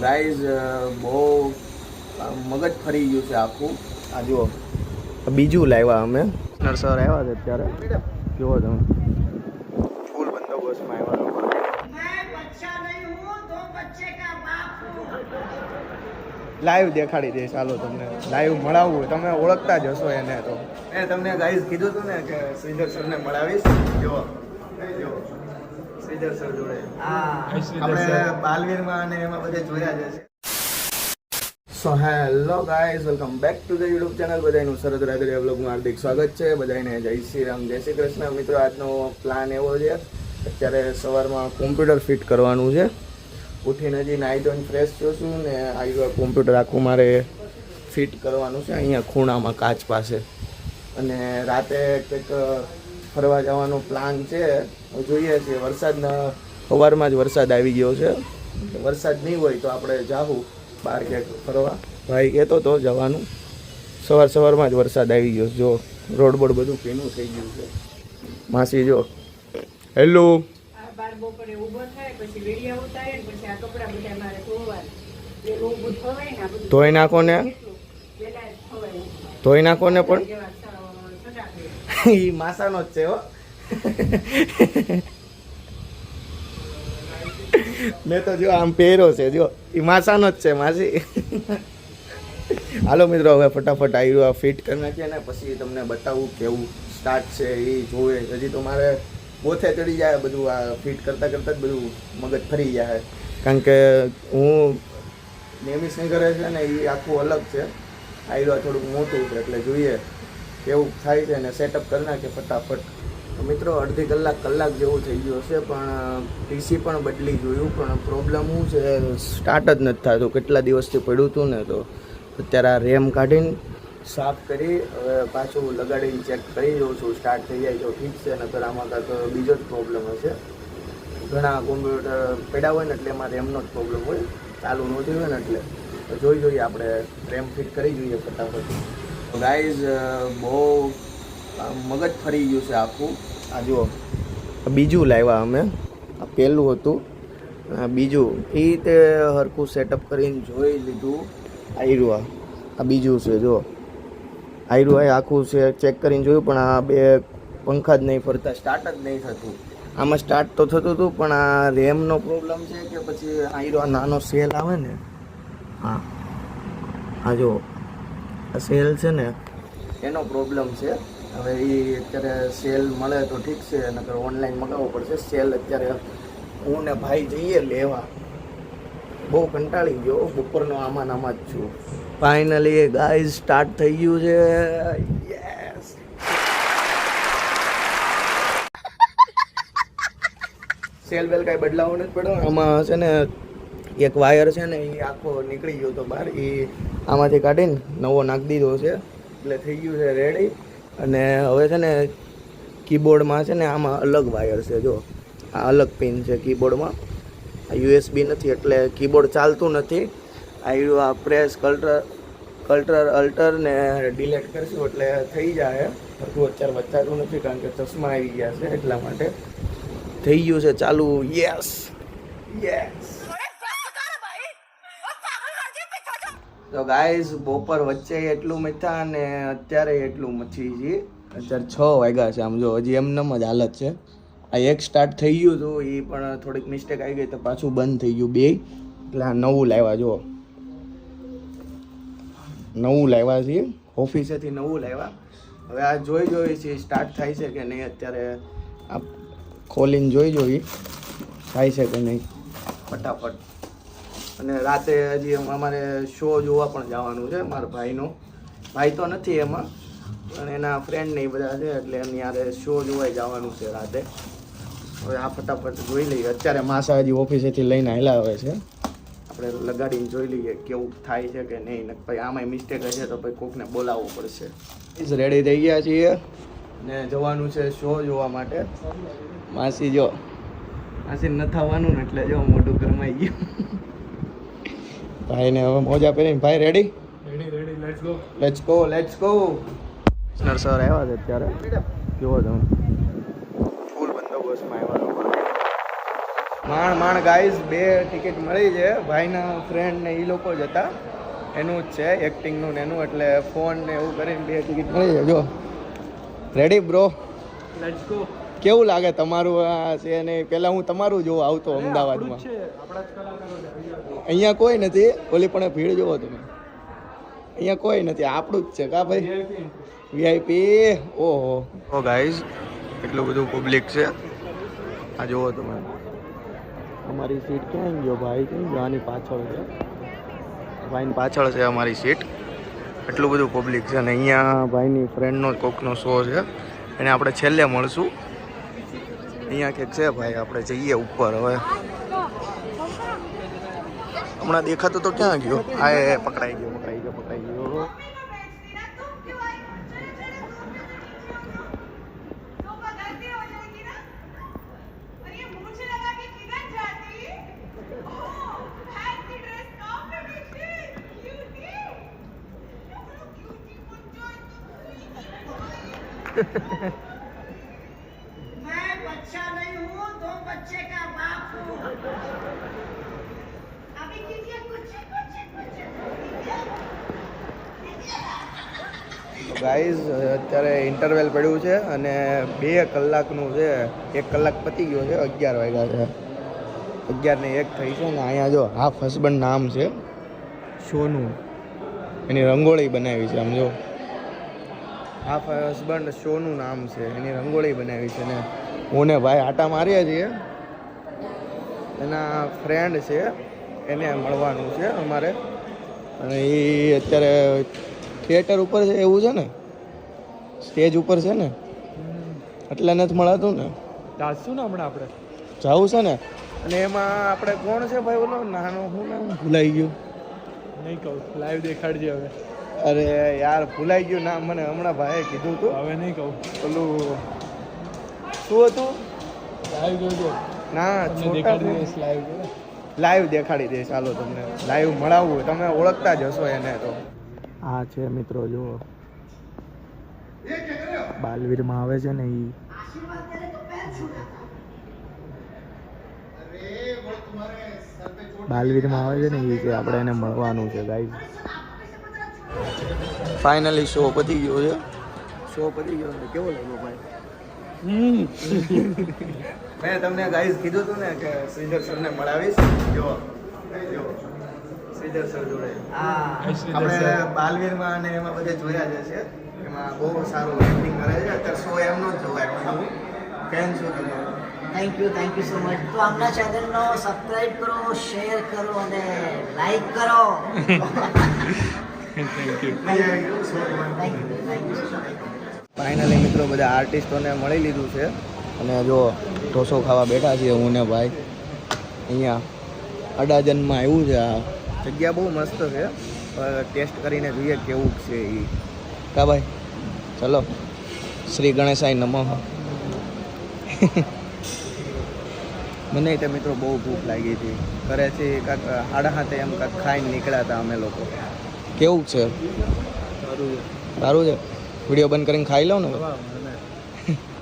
Guys બહુ મગજ ફરી ગયું છે આખું. આ જુઓ. બીજું લાવ્યા અમે. નરસર આવ્યા છે અત્યારે. જુઓ તમે. ફૂલ બંદોબસ્તમાં આવ્યા લાઈવ દેખાડી દઈશ. ચાલો તમને. લાઈવ મળાવવું તમે ઓળખતા જ હશો એને તો. મેં તમને ગાઈઝ કીધું હતું ને કે શ્રીધર સરને મળાવીશ. જુઓ. શ્રીધર સર જોડે. આપણે બાલવીરમાં અને એમાં બધે જોયા જ છે so hello guys welcome back to the YouTube channel. બધાનું શરદ રાત્રિયા બ્લોગમાં હાર્દિક સ્વાગત છે. બધાને જય શ્રી રામ જય શ્રી કૃષ્ણ. મિત્રો આજનો પ્લાન એવો છે અત્યારે સવારમાં કોમ્પ્યુટર ફિટ કરવાનું છે. ઉઠીને હજી નાહી ધોઈને ફ્રેશ છું ને આવી કોમ્પ્યુટર આખું મારે ફિટ કરવાનું છે. અહીંયા ખૂણામાં કાચ પાસે. અને રાતે કંઈક ફરવા જવાનો પ્લાન છે. જોઈએ છીએ વરસાદના સવારમાં જ વરસાદ આવી ગયો છે. વરસાદ નહીં હોય તો આપણે જાહું બહાર ક્યાંક ફરવા. ભાઈ કહેતો તો જવાનું. સવાર સવારમાં જ વરસાદ આવી ગયો જો રોડ બોડ બધું ભીનું થઈ ગયું છે. માસી જો હેલો ધોઈ નાખો ને. ધોઈ નાખો ને પણ. જેવા. એ માસાનો જ છે મેં તો જો આમ પહેર્યો છે જો એ માસાનો જ છે માસી હાલો મિત્રો હવે ફટાફટ આવ્યું આ ફિટ કરી નાખીએ ને પછી તમને બતાવું, કેવું સ્ટાર્ટ છે, એ જોવે. હજી તો મારે બોથે ચડી જાય બધું, આ ફિટ કરતાં કરતાં જ બધું મગજ ફરી જાય. કારણ કે હું નેમિસ નહીં છે ને, એ આખું અલગ છે. આયરો થોડુંક મોટું છે, એટલે જોઈએ. કેવું થાય છે ને સેટઅપ કરી નાખે ફટાફટ. મિત્રો, અડધી કલાક કલાક જેવું થઈ ગયું હશે, પણ પીસી પણ બદલી જોયું પણ પ્રોબ્લેમ શું છે? સ્ટાર્ટ જ નથી થતું. કેટલા દિવસથી પડ્યું હતું ને, તો અત્યારે આ રેમ કાઢીને સાફ કરી, હવે પાછું લગાડીને ચેક કરી જોઉં છું સ્ટાર્ટ થઈ જાય તો ઠીક છે, નકર આમાં કાંઈક બીજો જ પ્રોબ્લેમ હશે. ઘણા કોમ્પ્યુટર પડ્યા હોય ને, એટલે એમાં રેમનો જ પ્રોબ્લેમ હોય. ચાલુ નહોતી હોય ને, એટલે જોઈ જોઈએ, આપણે રેમ ફિટ કરી જોઈએ ફટાફટ. ગાઈઝ બહુ મગજ ફરી ગયું છે આખું. આ જુઓ. બીજું લાવ્યા અમે. આ પહેલું હતું. બીજું. એ રીતે હરખું સેટઅપ કરીને જોઈ લીધું. આયરું આ. બીજું છે જો આયરું આ આખું છે ચેક કરીને જોયું, પણ આ બે પંખા જ નહીં ફરતા સ્ટાર્ટ જ નહીં થતું. આમાં સ્ટાર્ટ તો થતું હતું, પણ આ રેમનો પ્રોબ્લેમ છે કે પછી આયરો નાનો સેલ આવે ને. હા. આ જો આ સેલ છે ને? એનો પ્રોબ્લેમ છે. હવે એ અત્યારે સેલ મળે તો ઠીક છે, નકર ઓનલાઈન મગાવવો પડશે. સેલ અત્યારે હું ને ભાઈ જઈએ લેવા. બહુ કંટાળી ગયો બપોરનો આમાં નામાં જ છું. ફાઇનલી ગાઈઝ સ્ટાર્ટ થઈ ગયું છે. યસ સેલ વેલ કાંઈ બદલાવો નથી પડ્યો? આમાં છે ને એક વાયર છે ને એ આખો નીકળી ગયો તો બહાર એ આમાંથી કાઢીને નવો નાખી દીધો છે. એટલે થઈ ગયું છે રેડી અને હવે છે ને કીબોર્ડમાં છે ને આમાં અલગ વાયર છે, જો. આ અલગ પિન છે કીબોર્ડમાં. આ યુએસબી નથી, એટલે કીબોર્ડ ચાલતું નથી. આ પ્રેસ કલ્ટર કલ્ટર અલ્ટર ને ડિલેટ કરશું એટલે થઈ જાય. બધું અત્યારે વચ્ચાતું નથી કારણ કે ચશ્મા આવી ગયા છે એટલા માટે. થઈ ગયું છે ચાલુ. યસ યસ તો ગાઈઝ બપોર વચ્ચે એટલું મીઠા અને અત્યારે એટલું મચ્છી છે અત્યારે છ વાગ્યા છે આમ જો, હજી એમનેમ જ હાલત છે. આ એક સ્ટાર્ટ થઈ ગયું હતું એ પણ થોડીક મિસ્ટેક આવી ગઈ તો પાછું બંધ થઈ ગયું બે. એટલે આ નવું લાવ્યા, જુઓ. નવું લાવ્યા છીએ ઓફિસેથી નવું લાવ્યા. હવે આ જોઈ જોઈ છે સ્ટાર્ટ થાય છે કે નહીં, અત્યારે આ ખોલીને જોઈ જોઈએ થાય છે કે નહીં. ફટાફટ. અને રાતે હજી અમારે શો જોવા પણ જવાનું છે, મારા ભાઈનો. ભાઈ તો નથી એમાં, પણ એના ફ્રેન્ડ ને એ બધા છે, એટલે એની યારે શો જોવાય જવાનું છે રાતે. હવે આ ફટાફટ જોઈ લઈએ. અત્યારે માસા હજી ઓફિસેથી લઈને આવે છે. આપણે લગાડીને જોઈ લઈએ કેવું થાય છે કે નહીં. પછી આમાંય મિસ્ટેક હશે તો પછી કોકને બોલાવવું પડશે. રેડી થઈ ગયા છીએ. ને જવાનું છે શો જોવા માટે. માસી જો. માસી ન થવાનું ને એટલે જો મોઢું ગરમાઈ ગયું. ભાઈને હવે મોજા પહેરીને ભાઈ ready ready ready let's go let's go let's go sir આવ્યા છે અત્યારે. જુઓ તમે. ફૂલ બંદોબસ્તમાં આવ્યા લોકો. માણ માણ ગાઈઝ બે ટિકિટ મળી છે. ભાઈના ફ્રેન્ડ ને એ લોકો જ હતા. એનું જ છે એક્ટિંગનું ને એનું એટલે ફોન ને એવું કરીને બે ટિકિટ મળી છે. જો રેડી બ્રો લેટ્સ ગો કેવું લાગે તમારું આ છે ને? પહેલાં હું તમારું જોવા આવતો અમદાવાદમાં. અહીંયા કોઈ નથી. ઓલી પણ ભીડ જોવો તમે. અહીંયા કોઈ નથી. આપણું જ છે કા ભાઈ? વીઆઈપી ઓહો. ઓ ગાઈઝ એટલું બધું પબ્લિક છે. આ જુઓ તમે. અમારી સીટ ક્યાં ગયો ભાઈ? ક્યાં ગયો? આની પાછળ છે. ભાઈની પાછળ છે અમારી સીટ. એટલું બધું પબ્લિક છે. અને અહીંયા ભાઈની ફ્રેન્ડનો કોકનો શો છે. એને આપણે છેલ્લે મળશું. અહીંયા કંઈક છે ભાઈ આપણે જઈએ ઉપર હવે. હમણાં દેખાતો તો ક્યાં ગયો? આ પકડાઈ ગયો પકડાઈ ગયો પકડાઈ ગયો. मैं ગાઈઝ અત્યારે ઇન્ટરવેલ પડ્યું છે અને બે કલાકનું છે, એક કલાક પતી ગયો છે, અગિયાર વાગ્યા છે. અગિયાર ને એક થઈ છે ને અહીંયા જો હાફ હસબન્ડ નામ છે, સોનું. એની રંગોળી બનાવી છે, આમ જો. હાફ હસબન્ડ શોનું નામ છે, એની રંગોળી બનાવી છે ને. હું ને ભાઈ આટા મારીએ છીએ. એના ફ્રેન્ડ છે એને મળવાનું છે અમારે. અને એ અત્યારે થિયેટર ઉપર છે એવું છે ને? સ્ટેજ ઉપર છે ને? એટલે નથી મળાતું ને? જાશું ને હમણાં આપણે? જવું છે ને? અને એમાં આપણે કોણ છે ભાઈ બોલો? નાનો હું નામ ભૂલાઈ ગયું. નહીં કહું લાઈવ દેખાડજે હવે. અરે યાર ભૂલાઈ ગયું નામ. મને હમણાં ભાઈએ કીધું હતું. હવે નહીં કહું. પેલું શું હતું? લાઈવ જોજો. ના છોટા લાઈવ લાઈવ દેખાડી દઈશ ચાલો તમને. લાઈવ મળાવવું તમે ઓળખતા જ હશો એને તો. આ છે મિત્રો જુઓ. બાલવીરમાં આવે છે ને એ બાલવીરમાં આવે છે ને એ કે આપણે એને મળવાનું છે ગાઈઝ ફાઇનલી શો પતી ગયો છે. શો પતી ગયો છે. કેવો લાગ્યો ભાઈ? મેં તમને ગાઈઝ કીધું હતું ને કે શ્રીધર સરને મળાવીશ. જો જો શ્રીધર સર જોડે. આપણે બાલવીરમાં અને એમાં બધે જોયા જ છે એમાં બહુ સારું એક્ટિંગ કરે છે. અત્યારે શો એમનો જ જોવાય. કેમ છો તમે? Thank you thank you so much તો આમના ચેનલનો સબસ્ક્રાઇબ કરો શેર કરો અને લાઈક કરો. Thank you thank you thank you finally મિત્રો બધા આર્ટિસ્ટોને મળી લીધું છે. અને જો ઢોસો ખાવા બેઠા છીએ હું ને ભાઈ. અહીંયા અડાજનમાં આવ્યું છે આ. જગ્યા બહુ મસ્ત છે. ટેસ્ટ કરીને જોઈએ કેવું છે એ કા ભાઈ? ચલો. શ્રી ગણેશાય નમઃ. મને તે મિત્રો બહુ ભૂખ લાગી હતી. ઘરેથી કાંક સાડા હાથે એમ કાંક ખાઈને નીકળ્યા હતા અમે લોકો. કેવું છે? સારું સારું છે? વીડિયો બંધ કરીને ખાઈ લઉં ને